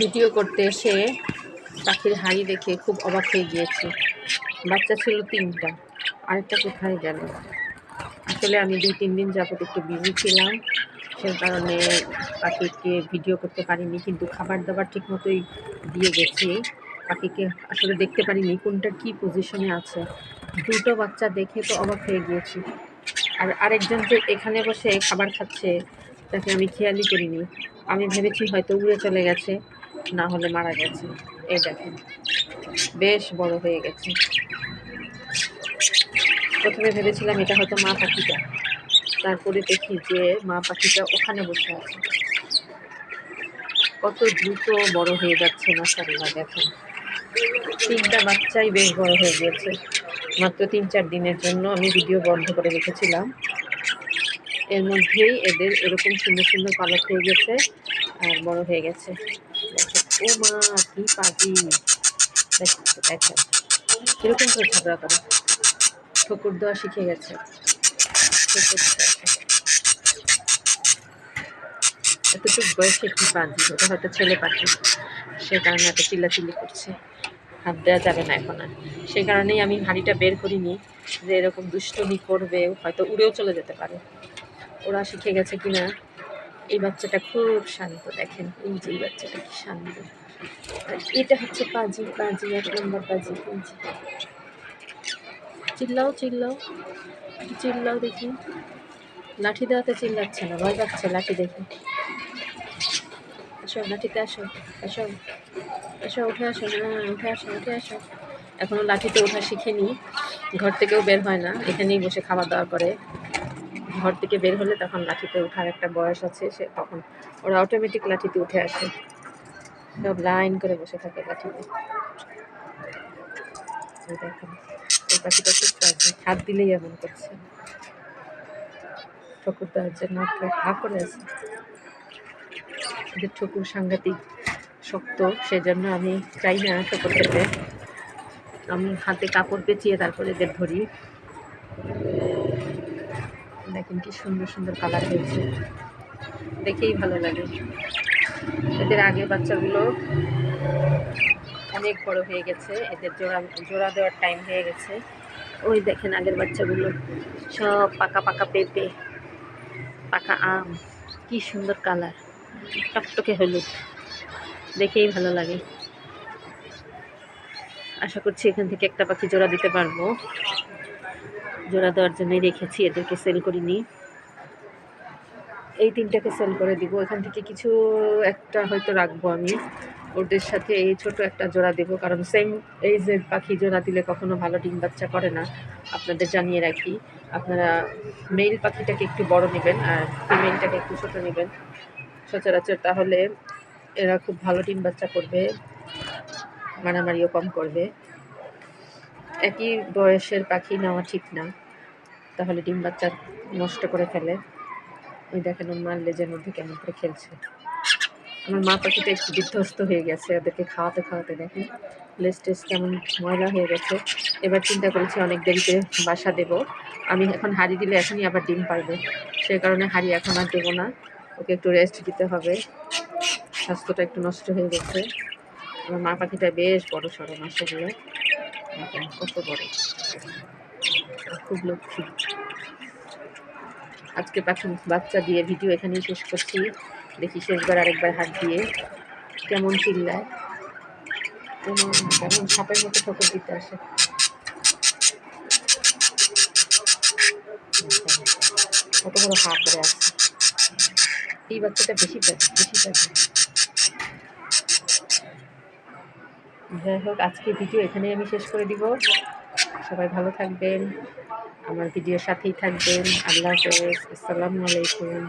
Video করতে এসে পাখির হাড়ি দেখে খুব অবাক হয়ে গিয়েছি। বাচ্চা ছিল তিনটা। আরেকটা কোথায় গেল? আসলে আমি দুই, তিন দিন যাবত একটু বিজি ছিলাম। সে কারণে পাখিকে ভিডিও করতে পারিনি, কিন্তু খাবার দাবার ঠিক মতোই দিয়ে গেছি। পাখিকে আসলে দেখতে পারিনি কোনটা কি পজিশনে আছে। দুটো বাচ্চা দেখে তো অবাক হয়ে গিয়েছি। আর আরেকজন যে এখানে বসে খাবার খাচ্ছে, তাকে আমি খেয়ালই করিনি। আমি ভেবেছি হয়তো উড়ে চলে গেছে। না হলে মারা গেছে। এই দেখেন, বেশ বড় হয়ে গেছে। প্রথমে ভেবেছিলাম এটা হয়তো মা পাখিটা। তারপরে দেখি যে মা পাখিটা ওখানে বসে আছে। কত দ্রুত বড় হয়ে যাচ্ছে মাসাল্লাহ দেখেন। তিনটা বাচ্চাই বেশ বড় হয়ে গিয়েছে। মাত্র তিন চার দিনের জন্য আমি ভিডিও বন্ধ করে রেখেছিলাম। এর মধ্যেই এদের এরকম সুন্দর সুন্দর পালক হয়ে গেছে আর বড় হয়ে গেছে। ও মা কি পাখি দেখেন কীরকম করে ঝগড়া করে ঠকুর দেওয়া শিখে গেছে। এতটুকু বয়সে কি পাখি ওটা হয়তো ছেলে পাখি সে কারণে এত চিল্লাচিল্লি করছে হাত দেওয়া যাবে না এখন আর সেই কারণেই আমি হাঁড়িটা বের করিনি যে এরকম দুষ্টমি করবে হয়তো উড়েও চলে যেতে পারে ওরা শিখে গেছে কিনা এই বাচ্চাটা খুব শান্ত, দেখেন, এই যে এই বাচ্চাটা কি শান্ত। এটা হচ্ছে পাজি পাজি, এক নম্বর পাজি যে। চিল্লাও চিল্লাও চিল্লাও দেখি। লাঠি দেওয়াতে চিল্লাচ্ছে না, ভয় পাচ্ছে লাঠি দেখে। আসো, লাঠিতে আসো আসো আসো, উঠে আসো না উঠে আসো উঠে আসো। এখনও লাঠিতে ওঠা শিখেনি, ঘর থেকেও বের হয় না, এখানেই বসে খাওয়া দাওয়া করে। ঘর থেকে বের হলে তখন লাঠিতে ওঠার একটা বয়স আছে, সে তখন ওরা অটোমেটিক লাঠিতে উঠে আসে। সব লাইন করে বসে থাকে লাঠিতে। খুব হাত দিলেই এমন করছে। ঠকুর জন্য করে আছে। ঠকুর সাংঘাতিক শক্ত, সেজন্য আমি চাই না ঠকুর খেতে। আমি হাতে কাপড় পেঁচিয়ে তারপরে এদের ধরি। দেখেন কি সুন্দর সুন্দর কালার হয়েছে। দেখেই ভালো লাগে। এদের আগের বাচ্চাগুলো অনেক বড় হয়ে গেছে। এদের জোড়া জোড়া দেওয়ার টাইম হয়ে গেছে। ওই দেখেন আগের বাচ্চাগুলো। সব পাকা পাকা পেঁপে, পাকা আম। কি সুন্দর কালার টকটকে হলুদ। দেখেই ভালো লাগে। আশা করছি এখান থেকে একটা পাখি জোড়া দিতে পারব। জোড়া দেওয়ার জন্যই রেখেছি, এদেরকে সেল করিনি। এই তিনটাকে সেল করে দিব। এখান থেকে কিছু একটা হয়তো রাখব আমি। ওদের সাথে এই ছোট একটা জোড়া দেবো, কারণ সেম এই যে পাখি জোড়া দিলে কখনো ভালো ডিম বাচ্চা করে না। আপনাদের জানিয়ে রাখি। আপনারা মেল পাখিটাকে একটু বড় নেবেন আর ফিমেলটাকে একটু ছোটো নেবেন। সচরাচর তাহলে এরা খুব ভালো ডিম বাচ্চা করবে, মারামারিও কম করবে। একই বয়সের পাখি নেওয়া ঠিক না। তাহলে ডিম বাচ্চা নষ্ট করে ফেলে। ওই দেখেন মার লেজের মধ্যে কেমন করে খেলছে। আমার মা পাখিটা একটু বিধ্বস্ত হয়ে গেছে, ওদেরকে খাওয়াতে খাওয়াতে দেখেন। লেজ টেস কেমন ময়লা হয়ে গেছে। এবার চিন্তা করেছি অনেক দেরিতে বাসা দেব। আমি এখন হাড়ি দিলে এখনই আবার ডিম পারবে। সেই কারণে হাড়ি এখন আর দেবো না। ওকে একটু রেস্ট দিতে হবে। স্বাস্থ্যটা একটু নষ্ট হয়ে গেছে। আমার মা পাখিটা বেশ বড় সড়ো মাসাগুলো কত বড় খুব লক্ষ্মী আজকে পাখি বাচ্চা দিয়ে ভিডিও এখানেই শেষ করছি। দেখি শেষবার আরেকবার হাত দিয়ে কেমন চিল্লায়। কেমন কেমন সাপের মতো ঠোকর দিতে আসে। কত বড় হা করে আছে। এই বাচ্চাটা বেশি বেশি পাচ্ছে যাই হোক আজকে ভিডিও এখানেই আমি শেষ করে দিব। সবাই ভালো থাকবেন, আমার ভিডিওর সাথেই থাকবেন। আল্লাহ হাফেজ, আসসালামু আলাইকুম।